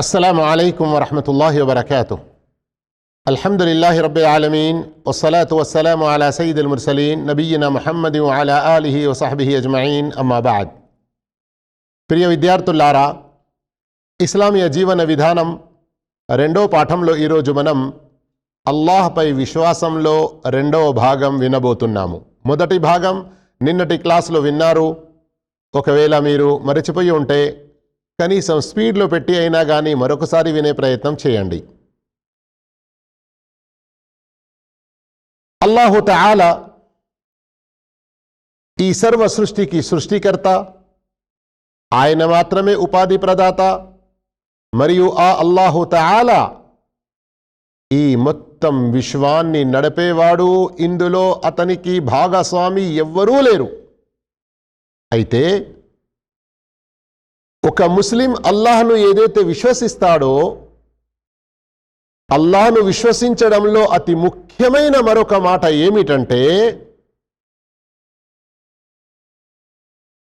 అస్సలం అయికం వరహమతుల్లా వబర్కాతు అల్హమ్దుల్లాహి రబ్బి ఆలమీన్ వసలాతు వసలాం అలా సయీద్ అల్ ముర్సలీన్ నబీన మహమ్మద్ అలా అలీహి వసాబిహి అజ్మాయిన్ అమ్మాబాద్ ప్రియ విద్యార్థులారా ఇస్లామీయ జీవన విధానం రెండో పాఠంలో ఈరోజు మనం అల్లాహ్పై విశ్వాసంలో రెండవ భాగం వినబోతున్నాము. మొదటి భాగం నిన్నటి క్లాసులో విన్నారు. ఒకవేళ మీరు మరచిపోయి ఉంటే కనీసం స్పీడ్లో పెట్టి అయినా కానీ మరొకసారి వినే ప్రయత్నం చేయండి. అల్లాహు తఆల ఈ సర్వ సృష్టికి సృష్టికర్త ఆయన మాత్రమే ఉపాధి ప్రదాత మరియు ఆ అల్లాహు తఆల ఈ మొత్తం విశ్వాన్ని నడిపేవాడు. ఇందులో అతనికి భాగస్వామి ఎవ్వరూ లేరు. అయితే ఒక ముస్లిం అల్లాహ్ను ఏదైతే విశ్వసిస్తాడో అల్లాహ్ను విశ్వసించడంలో అతి ముఖ్యమైన మరొక మాట ఏమిటంటే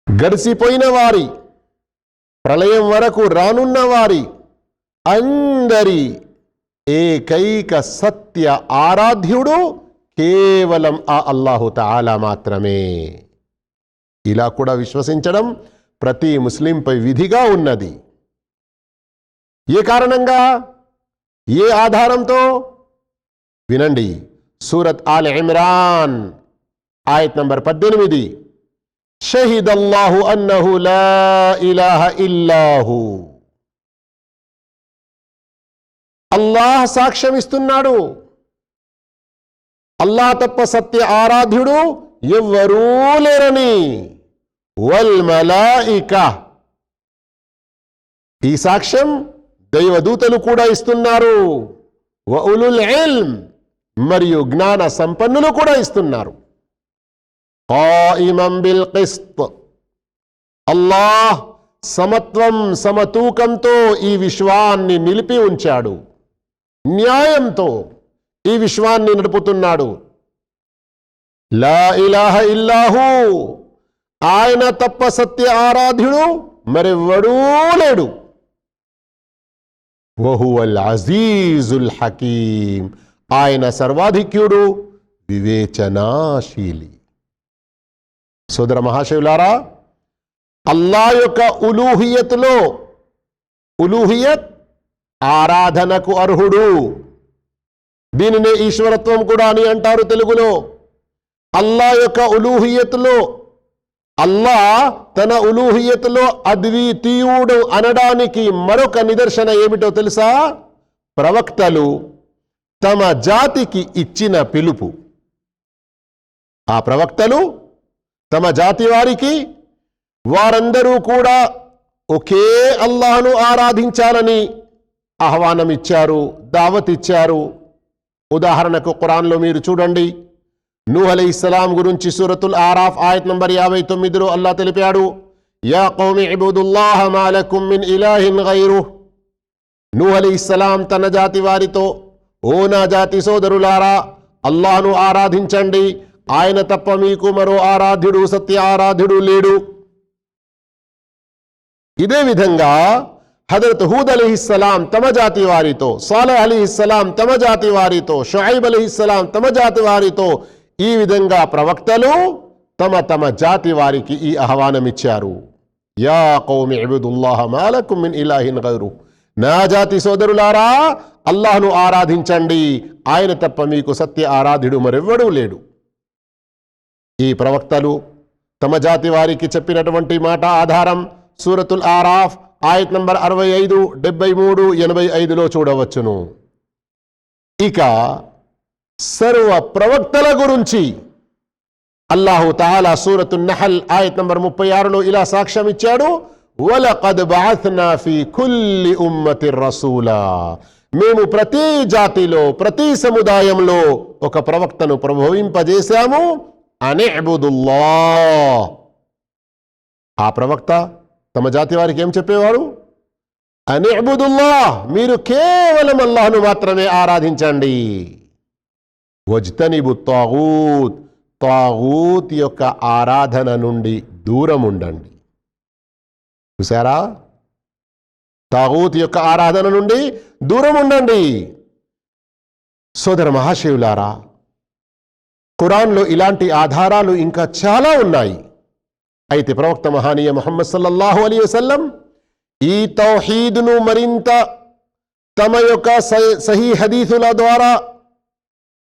గడిచిపోయిన వారి ప్రళయం వరకు రానున్న వారి అందరి ఏకైక సత్య ఆరాధ్యుడు కేవలం ఆ అల్లాహు తాలా మాత్రమే. ఇలా కూడా విశ్వసించడం ప్రతి ముస్లింపై విధిగా ఉన్నది. ఏ కారణంగా? ఏ ఆధారంతో? వినండి. సూరత్ ఆల్ ఇమ్రాన్ ఆయత్ నంబర్ పద్దెనిమిది. షహిద్ అల్లాహు అన్నహు లా ఇలాహ ఇల్లాహు. అల్లాహ్ సాక్ష్యం ఇస్తున్నాడు అల్లాహ్ తప్ప సత్య ఆరాధ్యుడు ఎవ్వరూ లేరని. వల్మలాయిక ఈ సాక్ష్యం దైవదూతలు కూడా ఇస్తున్నారు. వౌలుల్ మరియు జ్ఞాన సంపన్నులు కూడా ఇస్తున్నారు. బిల్ అల్లాహ్ సమత్వం సమతూకంతో ఈ విశ్వాన్ని నిలిపి ఉంచాడు. న్యాయంతో ఈ విశ్వాన్ని నడుపుతున్నాడు. లా ఇలాహ ఇల్లాహూ. ఆయన తప్ప సత్య ఆరాధ్యుడు మరెవ్వడూ లేడు. వహువల్ అజీజుల్ హకీం ఆయన సర్వాధిక్యుడు వివేచనాశీలి. సోదర మహాశివులారా అల్లా యొక్క ఉలూహియత్లో ఉలూహియత్ ఆరాధనకు అర్హుడు. దీనినే ఈశ్వరత్వం కూడా అని అంటారు తెలుగులో. అల్లా యొక్క ఉలూహియత్లో అల్లా తన ఉలూహియత్లో అద్వితీయుడు అనడానికి మరొక నిదర్శన ఏమిటో తెలుసా? ప్రవక్తలు తమ జాతికి ఇచ్చిన పిలుపు. ఆ ప్రవక్తలు తమ జాతి వారికి వారందరూ కూడా ఒకే అల్లాను ఆరాధించాలని ఆహ్వానం ఇచ్చారు దావత్ ఇచ్చారు ఉదాహరణకు ఖురాన్లో మీరు చూడండి. నూహ్ అలీ ఇస్లాం గురించి సూరతుల్ ఆరాఫ్ ఆయత్ నంబర్ యాభై తొమ్మిదిలో అల్లా తెలిపాడు యా కౌమి ఇబుదుల్లాహ మాలకుం మిన్ ఇలాహిన్ గైరు నూహ్ అలీ ఇస్లాం తన జాతి వారితో ఓ నా జాతి సోదరులారా అల్లాను ఆరాధించండి. ఆయన తప్ప మీకు మరో ఆరాధ్యుడు సత్య ఆరాధ్యుడు లేడు. ఇదే విధంగా హజరత్ హూద్ అలీహిస్సలాం తమ జాతి వారితో సాలహ్ ఇస్లాం తమ జాతి వారితో షాయిబ్ అలీ ఇస్లాం తమ జాతి వారితో ఈ విధంగా ప్రవక్తలు తమ తమ జాతి వారికి ఈ ఆహ్వానం ఇచ్చారు యా కౌమి ఇబుదుల్లాహ మాలకుం మిన్ ఇలాహిన్ గైరు. నా జాతి సోదరులారా అల్లాహ్ను ఆరాధించండి. ఆయన తప్ప మీకు సత్య ఆరాధ్యుడు మరెవ్వడూ లేడు. ఈ ప్రవక్తలు తమ జాతి వారికి చెప్పినటువంటి మాట ఆధారం సూరతుల్ ఆరాఫ్ ఆయత్ నంబర్ అరవై ఐదు డెబ్బై మూడు ఎనభై ఐదులో చూడవచ్చును. ఇక సర్వ ప్రవక్తల గురించి అల్లాహు తాలా సూరతు నహల్ ఆయత్ నంబర్ ముప్పై ఆరులో ఇలా సాక్ష్యం ఇచ్చాడు. వలకద్ ఫీ కుల్లి ఉమ్మతి రసూలా. మేము ప్రతి జాతిలో ప్రతి సముదాయంలో ఒక ప్రవక్తను ప్రభవింపజేశాము. అబుదుల్లా ఆ ప్రవక్త తమ జాతి వారికి ఏం చెప్పేవారు? అబుదుల్లా మీరు కేవలం అల్లాహను మాత్రమే ఆరాధించండి. వజ్తనిబు తాగూత్ తాగూత్ యొక్క ఆరాధన నుండి దూరం ఉండండి చూసారా తాగూత్ యొక్క ఆరాధన నుండి దూరం ఉండండి సోదర మహాశివులారా ఖురాన్లో ఇలాంటి ఆధారాలు ఇంకా చాలా ఉన్నాయి. అయితే ప్రవక్త మహానీయ మొహమ్మద్ సల్లల్లాహు అలీ వసల్లం ఈ తౌహీద్ను మరింత తమ యొక్క సహీ హదీసుల ద్వారా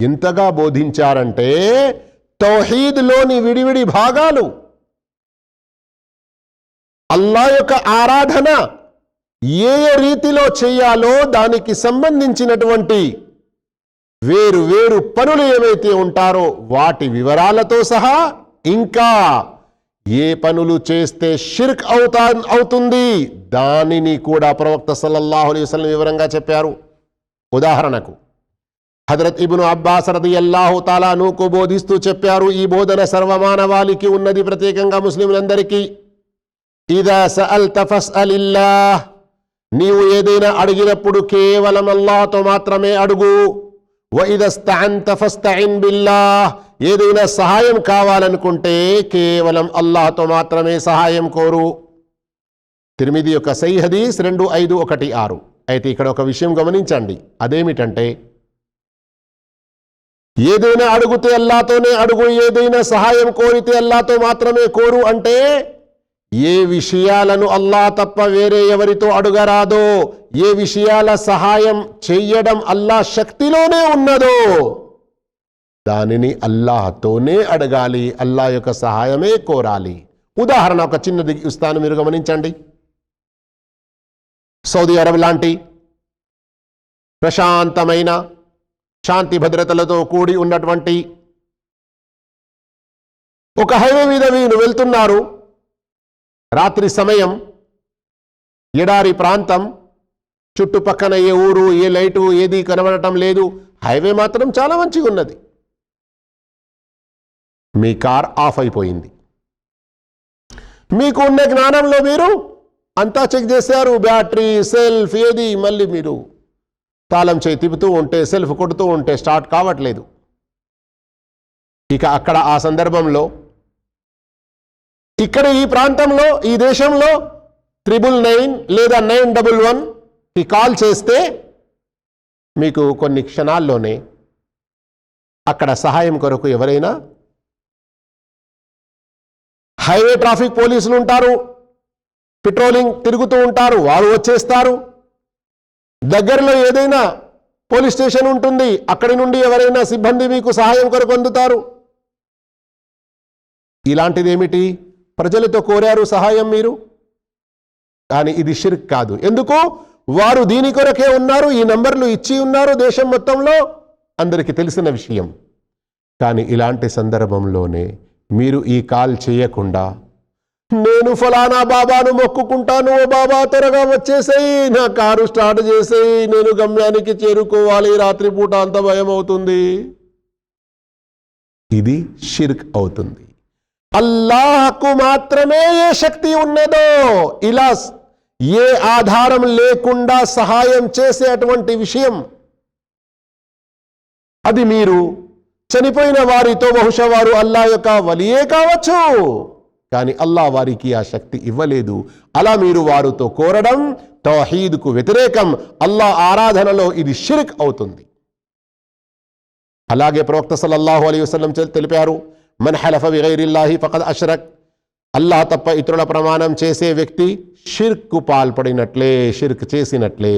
ఎంతగా బోధించారంటే తౌహీద్లోని విడివిడి భాగాలు. అల్లా యొక్క ఆరాధన ఏ రీతిలో చేయాలో దానికి సంబంధించినటువంటి వేరు వేరు పనులు ఏవైతే ఉంటారో వాటి వివరాలతో సహా ఇంకా ఏ పనులు చేస్తే షిర్క్ అవుతా అవుతుంది దానిని కూడా ప్రవక్త సల్లల్లాహు అలైహి వివరంగా చెప్పారు. ఉదాహరణకు హజరత్ ఇబును అబ్బాస్ రదియల్లాహు తాలానుకు బోధిస్తూ చెప్పారు ఈ బోధన సర్వమానవాళికి ఉన్నది ప్రత్యేకంగా ముస్లింలందరికీ ఇదా తఫస్ అలిల్లా నీవు ఏదైనా అడిగినప్పుడు కేవలం అల్లాహతో మాత్రమే అడుగు. వఇదస్తఅంత ఏదైనా సహాయం కావాలనుకుంటే కేవలం అల్లాహతో మాత్రమే సహాయం కోరు. తిరిమిది యొక్క సై హదీస్ రెండు ఐదు ఒకటి ఆరు. అయితే ఇక్కడ ఒక విషయం గమనించండి. అదేమిటంటే ఏదైనా అడుగుతే అల్లాతోనే అడుగు ఏదైనా సహాయం కోరితే అల్లాతో మాత్రమే కోరు అంటే ఏ విషయాలను అల్లా తప్ప వేరే ఎవరితో అడుగరాదో ఏ విషయాల సహాయం చెయ్యడం అల్లా శక్తిలోనే ఉన్నదో దానిని అల్లాహతోనే అడగాలి అల్లా యొక్క సహాయమే కోరాలి. ఉదాహరణ ఒక చిన్నది ఇస్తాను మీరు గమనించండి. సౌదీ అరబ్ లాంటి ప్రశాంతమైన శాంతి భద్రతలతో కూడి ఉన్నటువంటి ఒక హైవే మీద మీరు వెళ్తున్నారు. రాత్రి సమయం ఎడారి ప్రాంతం చుట్టుపక్కన ఏ ఊరు ఏ లైటు ఏది కనబడటం లేదు. హైవే మాత్రం చాలా మంచిగా ఉన్నది. మీ కార్ ఆఫ్ అయిపోయింది. మీకు ఉన్న జ్ఞానంలో మీరు అంతా చెక్ చేశారు. బ్యాటరీ సెల్ఫ్ ఏది మళ్ళీ మీరు తాళం చేయి తిప్పుతూ ఉంటే సెల్ఫ్ కొడుతూ ఉంటే స్టార్ట్ కావట్లేదు. ఇక అక్కడ ఆ సందర్భంలో ఇక్కడ ఈ ప్రాంతంలో ఈ దేశంలో త్రిబుల్ నైన్ లేదా నైన్ డబుల్ వన్ ఈ కాల్ చేస్తే మీకు కొన్ని క్షణాల్లోనే అక్కడ సహాయం కొరకు ఎవరైనా హైవే ట్రాఫిక్ పోలీసులు ఉంటారు పెట్రోలింగ్ తిరుగుతూ ఉంటారు వారు వచ్చేస్తారు. దగ్గరలో ఏదైనా పోలీస్ స్టేషన్ ఉంటుంది అక్కడి నుండి ఎవరైనా సిబ్బంది మీకు సహాయం కొరకు అందుతారు. ఇలాంటిది ఏమిటి ప్రజలతో కోరారు సహాయం మీరు? కానీ ఇది షిర్క్ కాదు. ఎందుకు? వారు దీని కొరకే ఉన్నారు ఈ నంబర్లు ఇచ్చి ఉన్నారు దేశం మొత్తంలో. అందరికీ తెలిసిన విషయం. కానీ ఇలాంటి సందర్భంలోనే మీరు ఈ కాల్ చేయకుండా నేను ఫలానా బాబాను మొక్కుకుంటాను ఓ బాబా త్వరగా వచ్చేసేయి. నా కారు స్టార్ట్ చేసేయి. నేను గమ్యానికి చేరుకోవాలి. రాత్రిపూట అంత భయం అవుతుంది ఇది షిర్క్ అవుతుంది. అల్లాహకు మాత్రమే ఏ శక్తి ఉన్నదో ఇలా ఏ ఆధారం లేకుండా సహాయం చేసే అటువంటి విషయం. అది మీరు చనిపోయిన వారితో బహుశా వారు అల్లా యొక్క వలియే కావచ్చు. కానీ అల్లా వారికి ఆ శక్తి ఇవ్వలేదు. అలా మీరు వారితో కోరడం తౌహీద్కు వ్యతిరేకం. అల్లా ఆరాధనలో ఇది షిర్క్ అవుతుంది. అలాగే ప్రవక్త సల్లల్లాహు అలీ వసలం తెలిపారు మన్ హలఫ విగైరిల్లాహి ఫకద్ అష్రక్. అల్లాహ్ తప్ప ఇతరుల ప్రమాణం చేసే వ్యక్తి షిర్క్కు పాల్పడినట్లే షిర్క్ చేసినట్లే.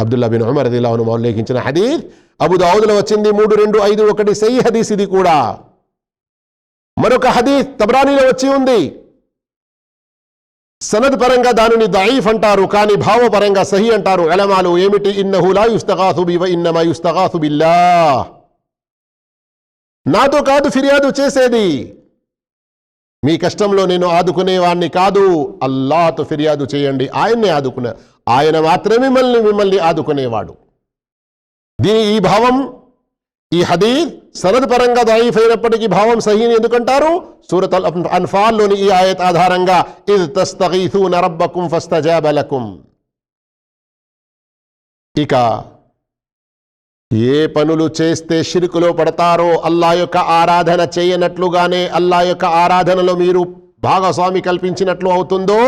అబ్దుల్లా బిన్ ఉమర్ రదిల్లాహును ఉల్లేఖించిన హదీద్ అబుదావుదులో వచ్చింది మూడు రెండు ఐదు ఒకటి సై హదీస్ ఇది కూడా. మరొక హదీస్ తబ్రానీలో వచ్చి ఉంది. సనద్ పరంగా దానిని దయీఫ్ అంటారు కానీ భావపరంగా సహి అంటారు. ఎలమాలు ఏమిటి? ఇన్నహులా వ ఇన్నమా నాతో కాదు ఫిర్యాదు చేసేది. మీ కష్టంలో నేను ఆదుకునేవాణ్ణి కాదు. అల్లాతో ఫిర్యాదు చేయండి. ఆయన్నే ఆదుకునే ఆయన మాత్రమే మిమ్మల్ని మిమ్మల్ని ఆదుకునేవాడు. దీని ఈ భావం ఈ హదీద్ సనద్ పరంగా దాయిఫ్ అయినప్పటికీ భావం సహీని ఎందుకంటారు? సూరత్ అల్ అన్ఫాల్లోని ఈ ఆయత్ ఆధారంగా ఇద్ తస్తగీథూన రబ్బకుం ఇక ఏ పనులు చేస్తే షిరుకులో పడతారో అల్లా యొక్క ఆరాధన చేయనట్లుగానే అల్లా యొక్క ఆరాధనలో మీరు భాగస్వామి కల్పించినట్లు అవుతుందో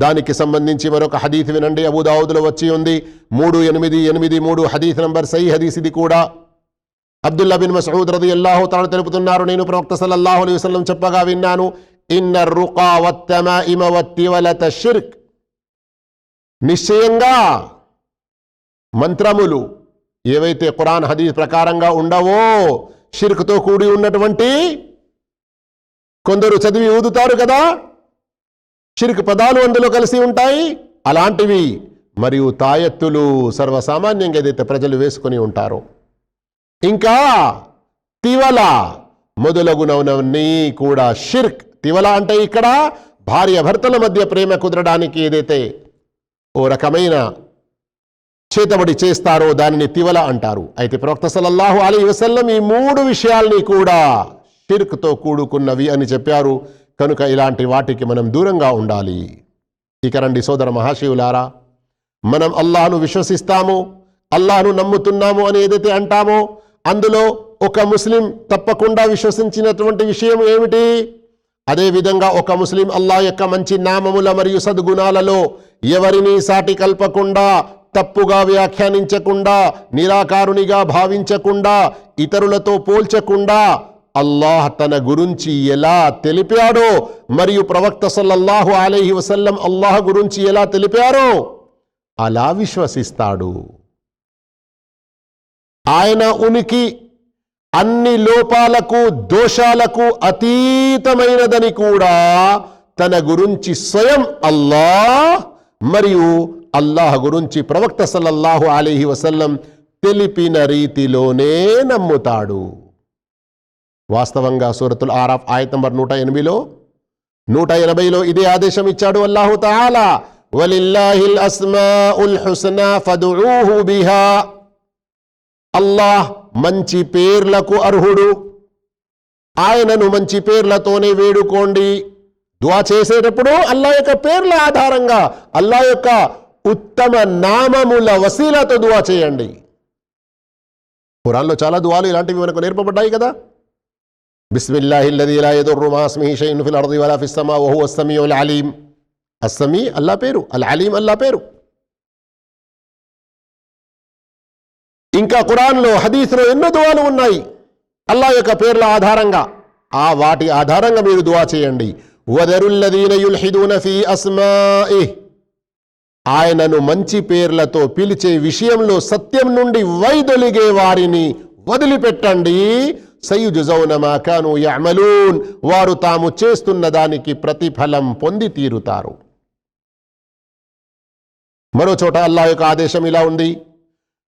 దానికి సంబంధించి మరొక హదీత్ వినండి. అబుదావుదులో వచ్చి ఉంది. మూడు ఎనిమిది ఎనిమిది మూడు హదీత్ నంబర్ సై హదీస్ ఇది కూడా. అబ్దుల్లా బిన్ మసూద్ రది అల్లాహు తాను తెలుపుతున్నారు. నేను ప్రవక్త సల్లల్లాహు అలీ వసలం చెప్పగా విన్నాను ఇన్న రుకా వత్తమాఇమ వత్తివలత షిర్క్. నిశ్చయంగా మంత్రములు ఏవైతే ఖురాన్ హదీస్ ప్రకారంగా ఉండవో షిర్క్తో కూడి ఉన్నటువంటి కొందరు చదివి ఊదుతారు కదా షిర్క్ పదాలు అందులో కలిసి ఉంటాయి అలాంటివి మరియు తాయెత్తులు సర్వసామాన్యంగా ఏదైతే ప్రజలు వేసుకొని ఉంటారో. ఇంకా తివల మొదలగునవన్నీ కూడా షిర్క్. తివల అంటే ఇక్కడ భార్య భర్తల మధ్య ప్రేమ కుదరడానికి ఏదైతే ఓ రకమైన చేతబడి చేస్తారో దానిని తివల అంటారు. అయితే ప్రవక్త సలల్లాహు అలీ వసల్లం ఈ మూడు విషయాల్ని కూడా షిర్క్తో కూడుకున్నవి అని చెప్పారు. కనుక ఇలాంటి వాటికి మనం దూరంగా ఉండాలి. ఇక రండి సోదర మహాశివులారా మనం అల్లాహను విశ్వసిస్తాము అల్లాహను నమ్ముతున్నాము అని ఏదైతే అంటామో అందులో ఒక ముస్లిం తప్పకుండా విశ్వసించినటువంటి విషయం ఏమిటి? అదేవిధంగా ఒక ముస్లిం అల్లాహ్ యొక్క మంచి నామముల మరియు సద్గుణాలలో ఎవరిని సాటి కల్పకుండా తప్పుగా వ్యాఖ్యానించకుండా నిరాకారునిగా భావించకుండా ఇతరులతో పోల్చకుండా అల్లాహ్ తన గురించి ఎలా తెలిపాడో మరియు ప్రవక్త సల్లల్లాహు అలైహి వసల్లం అల్లాహ్ గురించి ఎలా తెలిపారో అలా విశ్వసిస్తాడు. ఆయన ఉనికి అన్ని లోపాలకు దోషాలకు అతీతమైనదని కూడా తన గురించి స్వయం అల్లాహ్ మరియు అల్లాహ్ గురించి ప్రవక్త సల్లల్లాహు అలీహి వసల్లం తెలిపిన రీతిలోనే నమ్ముతాడు. వాస్తవంగా సూరతుల్ ఆరాఫ్ ఆయత్ నంబర్ నూట ఎనిమిదిలో నూట ఎనభైలో ఇదే ఆదేశం ఇచ్చాడు అల్లాహు తాలా వలిల్లాహిల్ అస్మాఉల్ హుస్నా ఫదుఊహు బిహా అల్లాహ్ మంచి పేర్లకు అర్హుడు. ఆయనను మంచి పేర్లతోనే వేడుకోండి. దువా చేసేటప్పుడు అల్లా యొక్క పేర్ల ఆధారంగా అల్లా యొక్క ఉత్తమ నామముల వసీలతో దువా చేయండి. ఖురాన్లో చాలా దువాలు ఇలాంటివి మనకు నేర్పబడ్డాయి కదా. బిస్మిల్లాహి అల్లదీ లా యదుర్రు మా ఇస్మిహి ఫిల్ అర్ది వలా ఫిస్ సమా అస్సమీ అలీం అస్సమీ అల్లా పేరు అల్ అలీం అల్లా పేరు. ఇంకా కురాన్లో హదీస్లో ఎన్నో దువాలు ఉన్నాయి. అల్లా యొక్క పేర్ల ఆధారంగా. ఆ వాటి ఆధారంగా మీరు దువా చేయండి. ఆయనను మంచి పేర్లతో పిలిచే విషయంలో సత్యం నుండి వైదొలిగే వారిని వదిలిపెట్టండి. సయుజుజౌన మా వారు తాము చేస్తున్న దానికి ప్రతిఫలం పొంది తీరుతారు. మరో చోట అల్లా యొక్క ఆదేశం ఇలా ఉంది.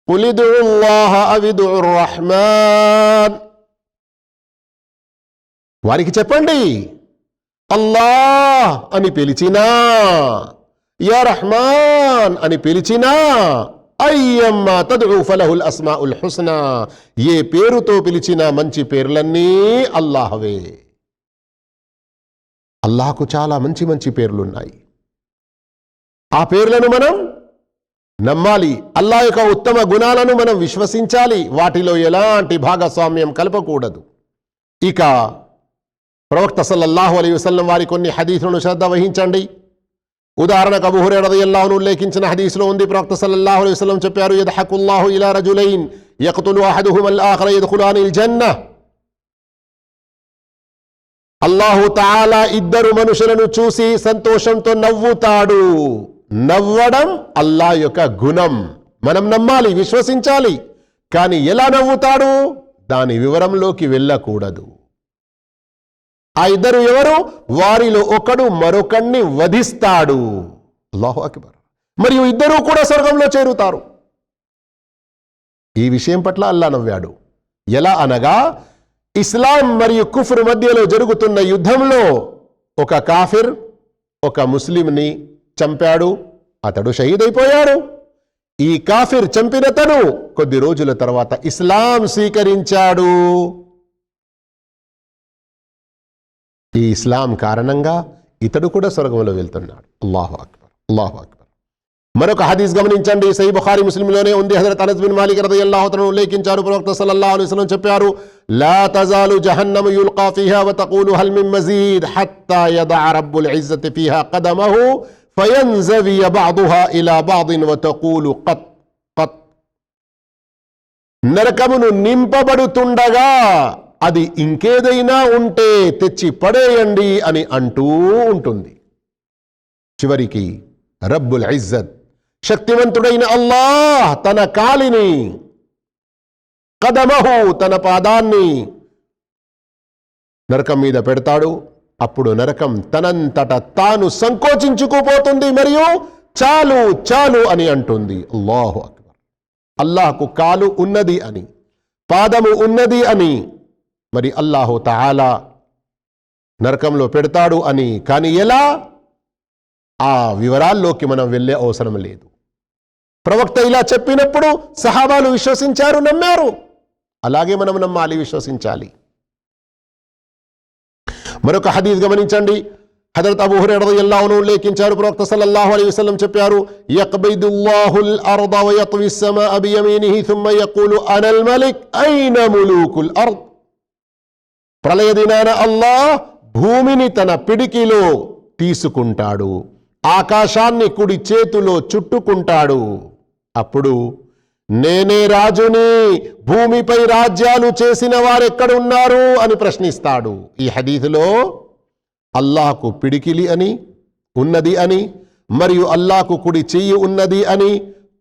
కులిదు అవిదు الرحمن. వారికి చెప్పండి అల్లాహ్ అని పిలిచినా యా రహమాన్ అని పిలిచినా అయ్యమ్మ తదుఉ ఫలహుల్ అస్మాఉల్ హుస్నా ఏ పేరుతో పిలిచిన మంచి పేర్లన్నీ అల్లాహవే. అల్లాహకు చాలా మంచి మంచి పేర్లున్నాయి. ఆ పేర్లను మనం నమ్మాలి. అల్లా యొక్క ఉత్తమ గుణాలను మనం విశ్వసించాలి. వాటిలో ఎలాంటి భాగస్వామ్యం కలపకూడదు. ఇక ప్రవక్త సల్లల్లాహు అలీ వసల్లం వారి కొన్ని హదీసులను శ్రద్ధ వహించండి. ఉదాహరణకు అబూ ఉల్లేఖించిన హదీసులో ఉంది. ప్రవక్త సల్లల్లాహు అలీ వసల్లం చెప్పారు యదహకుల్లాహు ఇలా రజులైన్ యఖ్తులు అహదుహుమల్ ఆఖర యద్ఖులానిల్ జన్న అల్లాహు తాలా ఇద్దరు మనుషులను చూసి సంతోషంతో నవ్వుతాడు. నవ్వడం అల్లా యొక్క గుణం. మనం నమ్మాలి విశ్వసించాలి. కానీ ఎలా నవ్వుతాడు? దాని వివరంలోకి వెళ్ళకూడదు. ఆ ఇద్దరు ఎవరు? వారిలో ఒకడు మరొకణ్ణి వధిస్తాడు. అల్లాహు అక్బర్. మరియు ఇద్దరూ కూడా స్వర్గంలో చేరుతారు. ఈ విషయం పట్ల అల్లా నవ్వాడు. ఎలా అనగా ఇస్లాం మరియు కుఫ్ర్ మధ్యలో జరుగుతున్న యుద్ధంలో ఒక కాఫిర్ ఒక ముస్లింని చంపాడు అతడు షహీద్ అయిపోయాడు ఈ కాఫిర్ చంపిన తను. కొద్ది రోజుల తర్వాత ఇస్లాం స్వీకరించాడు. ఈ ఇస్లాం కారణంగా ఇతడు కూడా స్వర్గంలో వెళ్తున్నాడు. అల్లాహు అక్బర్ అల్లాహు అక్బర్. మరొక హదీస్ గమనించండి. సై బుఖారి ముస్లింలోనే ఉంది. హజరత్ అనస్ బిన్ మాలిక్ రదియల్లాహు అల్లాహతను ఉల్లేఖించారు. ప్రవక్త సల్లల్లాహు అలైహి వసల్లం చెప్పారు లా తజాలు జహన్నము యుల్కా ఫీహా వ తఖూలు హల్ మిన్ మజీద్ హత్తా యదఅ రబ్బుల్ ఇజ్జతి ఫీహా ఖదమహు فينزوي بعضها إلى بعض وتقول قط قط నరకమును నింపబడుతుండగా అది ఇంకేదైనా ఉంటే తెచ్చి పడేయండి అని అంటూ ఉంటుంది చివరికి రబ్బుల్ ఇజ్జత్ శక్తివంతుడైన అల్లాహ్ తన కాలిని కదమహు తన పాదాన్ని నరకం మీద పెడతాడు అప్పుడు నరకం తనంతట తాను సంకోచించుకుపోతుంది మరియు చాలు చాలు అని అంటుంది. అల్లాహు అక్బర్. అల్లాహకు కాలు ఉన్నది అని పాదము ఉన్నది అని మరి అల్లాహు తహాలా నరకంలో పెడతాడు అని. కానీ ఎలా? ఆ వివరాల్లోకి మనం వెళ్ళే అవసరం లేదు. ప్రవక్త ఇలా చెప్పినప్పుడు సహాబాలు విశ్వసించారు నమ్మారు. అలాగే మనం నమ్మాలి విశ్వసించాలి. మరొక హదీజ్ గమనించండి. హజరత్ అబూహర్ హురైరద ఎల్లాను ఉల్లేఖించారు. ప్రవక్త సల్లల్లాహు అలైహి వసల్లం చెప్పారు యక్బైదుల్లాహుల్ అర్ద వ యత్వి సమ అబియమీనిహి థుమ్మ యఖూలు అనల్ మలిక్ ఐన ములూకుల్ అర్ద్ ప్రళయ దినాన అల్లాహ్ భూమిని తన పిడికిలో తీసుకుంటాడు ఆకాశాన్ని కుడి చేతిలో చుట్టుకుంటాడు. అప్పుడు నేనే రాజుని భూమిపై రాజ్యాలు చేసిన వారెక్కడున్నారు అని ప్రశ్నిస్తాడు. ఈ హదీదులో అల్లాహకు పిడికిలి అని ఉన్నది అని మరియు అల్లాహకు కుడి చెయ్యి ఉన్నది అని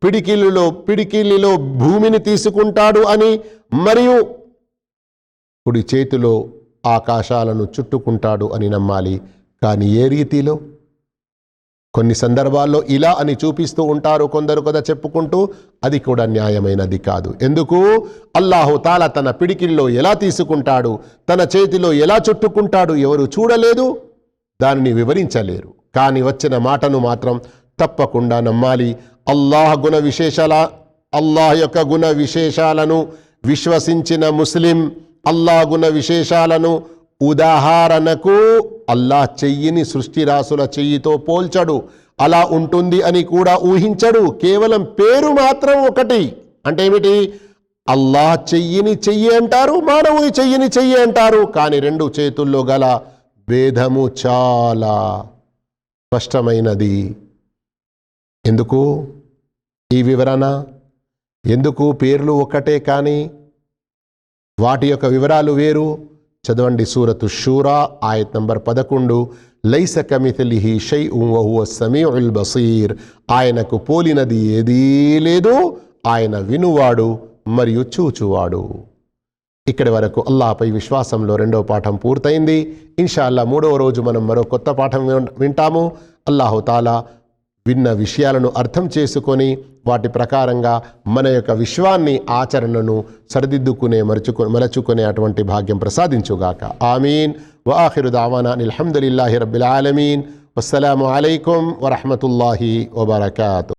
పిడికిలిలో పిడికిలిలో భూమిని తీసుకుంటాడు అని మరియు కుడి చేతిలో ఆకాశాలను చుట్టుకుంటాడు అని నమ్మాలి. కానీ ఏ రీతిలో? కొన్ని సందర్భాల్లో ఇలా అని చూపిస్తూ ఉంటారు కొందరు కదా చెప్పుకుంటూ అది కూడా న్యాయమైనది కాదు. ఎందుకు? అల్లాహు తాల తన పిడికిల్లో ఎలా తీసుకుంటాడు? తన చేతిలో ఎలా చుట్టుకుంటాడు? ఎవరు చూడలేదు? దానిని వివరించలేరు. కానీ వచ్చిన మాటను మాత్రం తప్పకుండా నమ్మాలి. అల్లాహ్ గుణ విశేషాల అల్లాహ్ యొక్క గుణ విశేషాలను విశ్వసించిన ముస్లిం అల్లాహ్ గుణ విశేషాలను ఉదాహరణకు అల్లాహ్ చెయ్యిని సృష్టి రాసుల చెయ్యితో పోల్చడు. అలా ఉంటుంది అని కూడా ఊహించడు. కేవలం పేరు మాత్రం ఒకటి. అంటే ఏమిటి? అల్లాహ్ చెయ్యిని చెయ్యి అంటారు మానవుని చెయ్యిని చెయ్యి అంటారు. కానీ రెండు చేతుల్లో గల భేదము చాలా స్పష్టమైనది. ఎందుకు? ఈ వివరణ? ఎందుకు పేర్లు ఒక్కటే కానీ? వాటి యొక్క వివరాలు వేరు. చదవండి సూరతు షూరా ఆయత్ నంబర్ పదకొండు. లైస కమిథలిహి షై ఉహువ సమీ ఉల్ బసీర్. ఆయనకు పోలినది ఏదీ లేదు ఆయన వినువాడు మరియు చూచువాడు. ఇక్కడి వరకు అల్లాహపై విశ్వాసంలో రెండో పాఠం పూర్తయింది. ఇన్షాల్లా మూడవ రోజు మనం మరో కొత్త పాఠం వింటాము. అల్లాహు తాలా విన్న విషయాలను అర్థం చేసుకొని వాటి ప్రకారంగా మన యొక్క విశ్వాన్ని ఆచరణను సరిదిద్దుకునే మరచుకు మలచుకునే అటువంటి భాగ్యం ప్రసాదించుగాక. ఆమీన్. వాఖిరు దావానా అల్హమ్దులిల్లాహి రబ్బిల్ ఆలమీన్. అస్సలం అయికం వరహమతుల్లాహి వబర్కాతు.